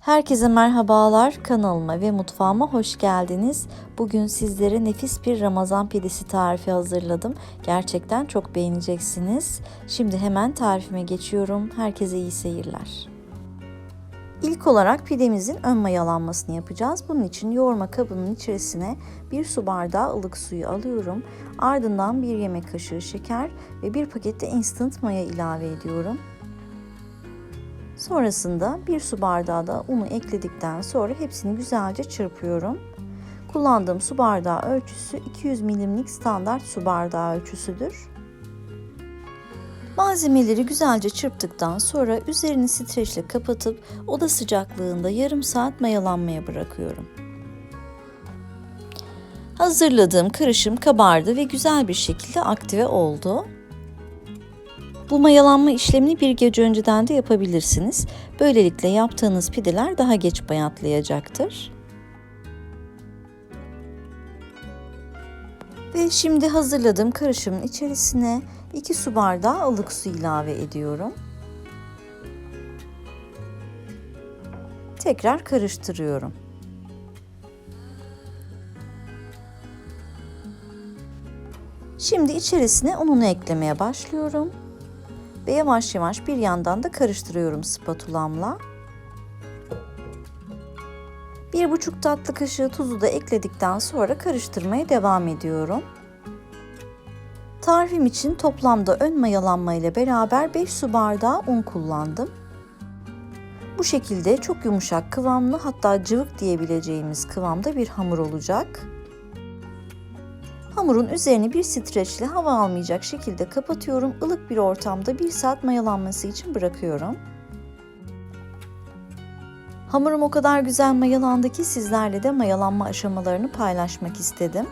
Herkese merhabalar kanalıma ve mutfağıma hoş geldiniz. Bugün sizlere nefis bir Ramazan pidesi tarifi hazırladım. Gerçekten çok beğeneceksiniz. Şimdi hemen tarifime geçiyorum. Herkese iyi seyirler. İlk olarak pidemizin ön mayalanmasını yapacağız. Bunun için yoğurma kabının içerisine bir su bardağı ılık suyu alıyorum. Ardından bir yemek kaşığı şeker ve bir pakette instant maya ilave ediyorum. Sonrasında bir su bardağı da unu ekledikten sonra hepsini güzelce çırpıyorum. Kullandığım su bardağı ölçüsü 200 milimlik standart su bardağı ölçüsüdür. Malzemeleri güzelce çırptıktan sonra üzerini streçle kapatıp oda sıcaklığında yarım saat mayalanmaya bırakıyorum. Hazırladığım karışım kabardı ve güzel bir şekilde aktive oldu. Bu mayalanma işlemini bir gece önceden de yapabilirsiniz. Böylelikle yaptığınız pideler daha geç bayatlayacaktır. Ve şimdi hazırladığım karışımın içerisine 2 su bardağı ılık su ilave ediyorum. Tekrar karıştırıyorum. Şimdi içerisine ununu eklemeye başlıyorum ve yavaş yavaş bir yandan da karıştırıyorum spatulamla. Bir buçuk tatlı kaşığı tuzu da ekledikten sonra karıştırmaya devam ediyorum. Tarifim için toplamda ön mayalanma ile beraber 5 su bardağı un kullandım. Bu şekilde çok yumuşak kıvamlı hatta cıvık diyebileceğimiz kıvamda bir hamur olacak. Hamurun üzerini bir streçle hava almayacak şekilde kapatıyorum. Ilık bir ortamda 1 saat mayalanması için bırakıyorum. Hamurum o kadar güzel mayalandı ki sizlerle de mayalanma aşamalarını paylaşmak istedim.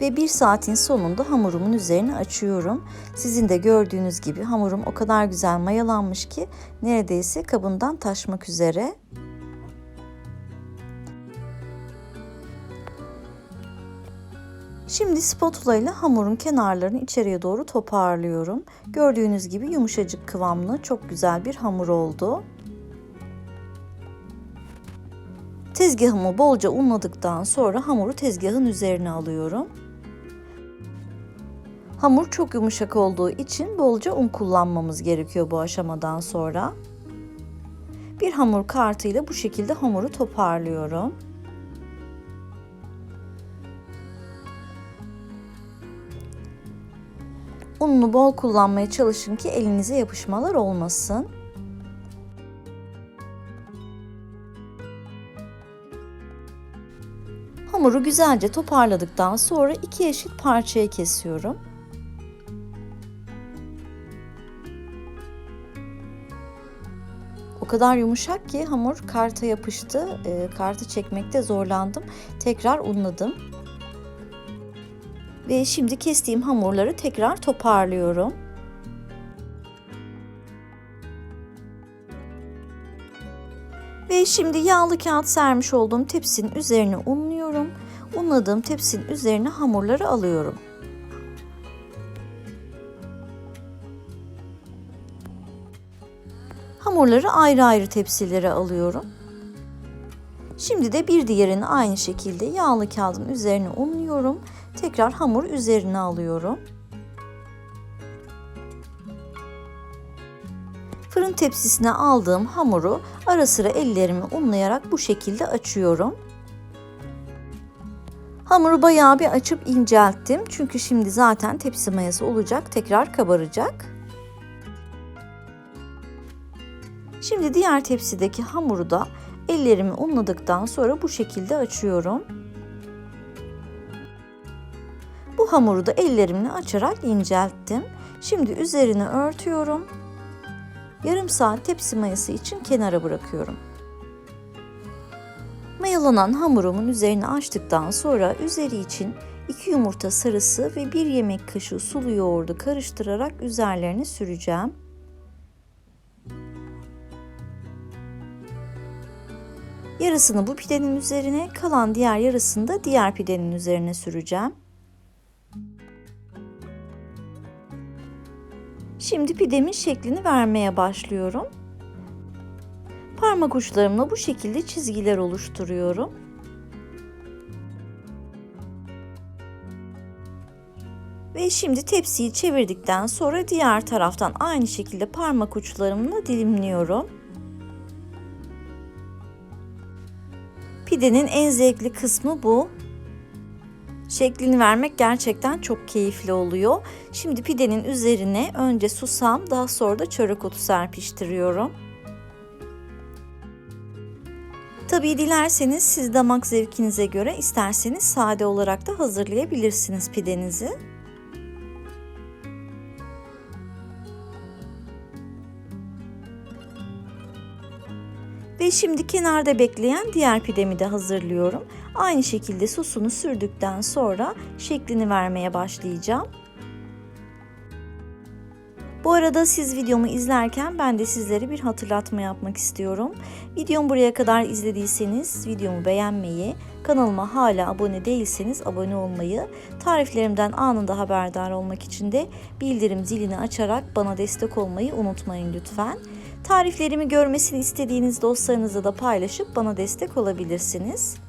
Ve bir saatin sonunda hamurumun üzerini açıyorum. Sizin de gördüğünüz gibi hamurum o kadar güzel mayalanmış ki neredeyse kabından taşmak üzere. Şimdi spatula ile hamurun kenarlarını içeriye doğru toparlıyorum. Gördüğünüz gibi yumuşacık kıvamlı çok güzel bir hamur oldu. Tezgahımı bolca unladıktan sonra hamuru tezgahın üzerine alıyorum. Hamur çok yumuşak olduğu için bolca un kullanmamız gerekiyor bu aşamadan sonra. Bir hamur kartıyla bu şekilde hamuru toparlıyorum. Ununu bol kullanmaya çalışın ki elinize yapışmalar olmasın. Hamuru güzelce toparladıktan sonra iki eşit parçaya kesiyorum. O kadar yumuşak ki hamur karta yapıştı. E, kartı çekmekte zorlandım. Tekrar unladım. Ve şimdi kestiğim hamurları tekrar toparlıyorum. Ve şimdi yağlı kağıt sermiş olduğum tepsinin üzerine unluyorum. Unladığım tepsinin üzerine hamurları alıyorum. Hamurları ayrı ayrı tepsilere alıyorum. Şimdi de bir diğerini aynı şekilde yağlı kağıdın üzerine unluyorum. Tekrar hamur üzerine alıyorum. Fırın tepsisine aldığım hamuru ara sıra ellerimi unlayarak bu şekilde açıyorum. Hamuru bayağı bir açıp incelttim. Çünkü şimdi zaten tepsi mayası olacak. Tekrar kabaracak. Şimdi diğer tepsideki hamuru da ellerimi unladıktan sonra bu şekilde açıyorum. Bu hamuru da ellerimle açarak incelttim. Şimdi üzerine örtüyorum. Yarım saat tepsi mayası için kenara bırakıyorum. Mayalanan hamurumun üzerine açtıktan sonra üzeri için 2 yumurta sarısı ve 1 yemek kaşığı sulu yoğurdu karıştırarak üzerlerine süreceğim. Yarısını bu pidenin üzerine, kalan diğer yarısını da diğer pidenin üzerine süreceğim. Şimdi pidemin şeklini vermeye başlıyorum. Parmak uçlarımla bu şekilde çizgiler oluşturuyorum. Ve şimdi tepsiyi çevirdikten sonra diğer taraftan aynı şekilde parmak uçlarımla dilimliyorum. Pidenin en zevkli kısmı bu. Şeklini vermek gerçekten çok keyifli oluyor. Şimdi pidenin üzerine önce susam, daha sonra da çörek otu serpiştiriyorum. Tabii dilerseniz siz damak zevkinize göre isterseniz sade olarak da hazırlayabilirsiniz pidenizi. Ve şimdi kenarda bekleyen diğer pidemi de hazırlıyorum. Aynı şekilde sosunu sürdükten sonra şeklini vermeye başlayacağım. Bu arada siz videomu izlerken ben de sizlere bir hatırlatma yapmak istiyorum. Videomu buraya kadar izlediyseniz videomu beğenmeyi, kanalıma hala abone değilseniz abone olmayı, tariflerimden anında haberdar olmak için de bildirim zilini açarak bana destek olmayı unutmayın lütfen. Tariflerimi görmesini istediğiniz dostlarınızla da paylaşıp bana destek olabilirsiniz.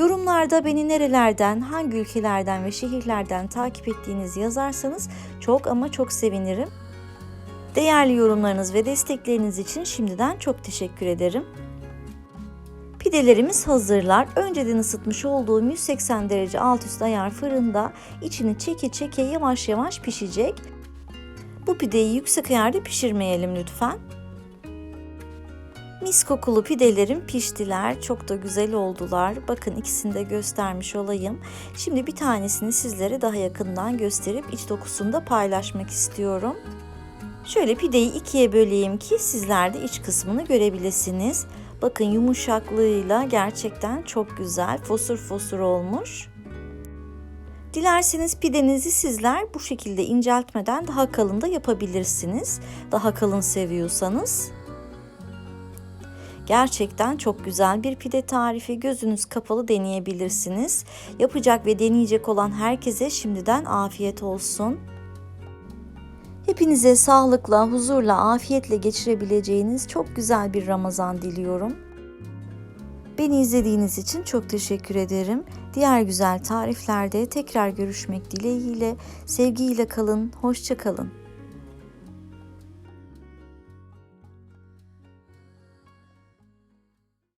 Yorumlarda beni nerelerden, hangi ülkelerden ve şehirlerden takip ettiğinizi yazarsanız çok ama çok sevinirim. Değerli yorumlarınız ve destekleriniz için şimdiden çok teşekkür ederim. Pidelerimiz hazırlar. Önceden ısıtmış olduğum 180 derece alt üst ayar fırında içini çeke çeke yavaş yavaş pişecek. Bu pideyi yüksek ayarda pişirmeyelim lütfen. Mis kokulu pidelerim piştiler. Çok da güzel oldular. Bakın ikisini de göstermiş olayım. Şimdi bir tanesini sizlere daha yakından gösterip iç dokusunu da paylaşmak istiyorum. Şöyle pideyi ikiye böleyim ki sizler de iç kısmını görebilirsiniz. Bakın yumuşaklığıyla gerçekten çok güzel fosur fosur olmuş. Dilerseniz pidenizi sizler bu şekilde inceltmeden daha kalın da yapabilirsiniz. Daha kalın seviyorsanız. Gerçekten çok güzel bir pide tarifi. Gözünüz kapalı deneyebilirsiniz. Yapacak ve deneyecek olan herkese şimdiden afiyet olsun. Hepinize sağlıkla, huzurla, afiyetle geçirebileceğiniz çok güzel bir Ramazan diliyorum. Beni izlediğiniz için çok teşekkür ederim. Diğer güzel tariflerde tekrar görüşmek dileğiyle, sevgiyle kalın, hoşça kalın.